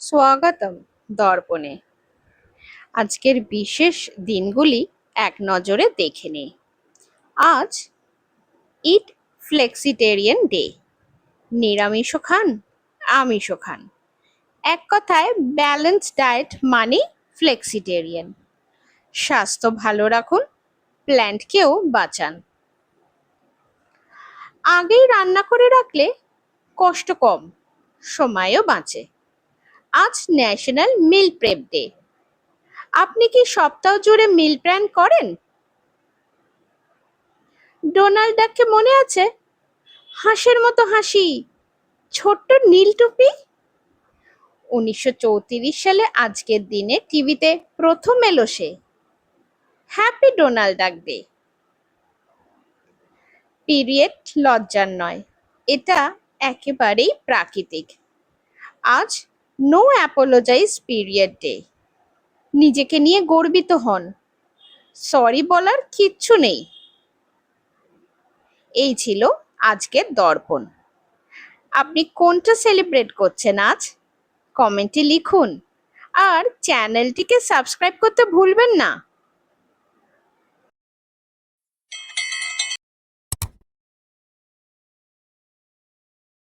স্বাগতম দর্পণে। আজকের বিশেষ দিনগুলি এক নজরে দেখে নে। আজ ইট ফ্লেক্সিটেরিয়ান ডে। নিরামিষও খান আমিষও খান। এক কথায় ব্যালেন্স ডায়েট মানে ফ্লেক্সিটেরিয়ান। স্বাস্থ্য ভালো রাখুন, প্ল্যান্টকেও বাঁচান। আগেই রান্না করে রাখলে কষ্ট কম, সময়ও বাঁচে। আজ ন্যাশনাল মিল প্রেপ ডে। আপনি কি সপ্তাহ জুড়ে মিল প্ল্যান করেন? ডোনাল্ড ডাককে মনে আছে? হাঁসের মতো হাসি, ছোট্ট নীল টুপি? উনিশশো চৌত্রিশ সালে আজকের দিনে টিভিতে প্রথম এলো সে। Happy Donald Duck day. Period লজ্জার নয়, এটা একেবারেই প্রাকৃতিক। আজ নো অ্যাপোলজাইজ পিরিয়ড ডে নিজেকে নিয়ে গর্বিত হন। সরি বলার কিচ্ছু নেই। এই ছিল আজকের দর্পণ। আপনি কোনটা সেলিব্রেট করছেন আজ? কমেন্টে লিখুন। আর চ্যানেলটিকে সাবস্ক্রাইব করতে ভুলবেন না।